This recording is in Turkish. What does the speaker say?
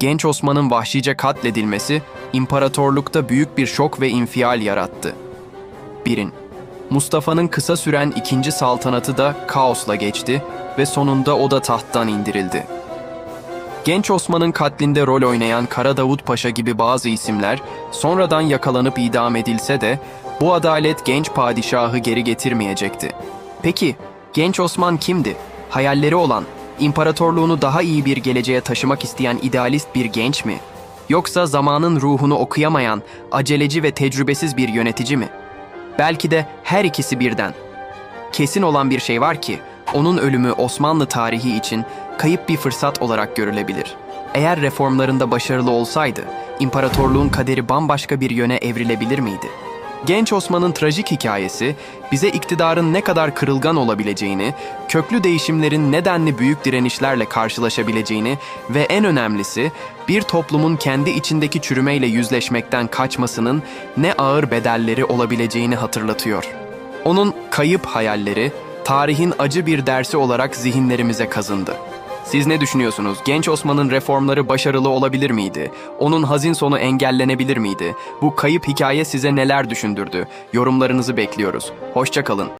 Genç Osman'ın vahşice katledilmesi imparatorlukta büyük bir şok ve infial yarattı. 1. Mustafa'nın kısa süren ikinci saltanatı da kaosla geçti ve sonunda o da tahttan indirildi. Genç Osman'ın katlinde rol oynayan Kara Davut Paşa gibi bazı isimler sonradan yakalanıp idam edilse de bu adalet genç padişahı geri getirmeyecekti. Peki genç Osman kimdi? Hayalleri olan, imparatorluğunu daha iyi bir geleceğe taşımak isteyen idealist bir genç mi? Yoksa zamanın ruhunu okuyamayan, aceleci ve tecrübesiz bir yönetici mi? Belki de her ikisi birden. Kesin olan bir şey var ki, onun ölümü Osmanlı tarihi için kayıp bir fırsat olarak görülebilir. Eğer reformlarında başarılı olsaydı, imparatorluğun kaderi bambaşka bir yöne evrilebilir miydi? Genç Osman'ın trajik hikayesi, bize iktidarın ne kadar kırılgan olabileceğini, köklü değişimlerin nedenli büyük direnişlerle karşılaşabileceğini ve en önemlisi, bir toplumun kendi içindeki çürümeyle yüzleşmekten kaçmasının ne ağır bedelleri olabileceğini hatırlatıyor. Onun kayıp hayalleri, tarihin acı bir dersi olarak zihinlerimize kazındı. Siz ne düşünüyorsunuz? Genç Osman'ın reformları başarılı olabilir miydi? Onun hazin sonu engellenebilir miydi? Bu kayıp hikaye size neler düşündürdü? Yorumlarınızı bekliyoruz. Hoşçakalın.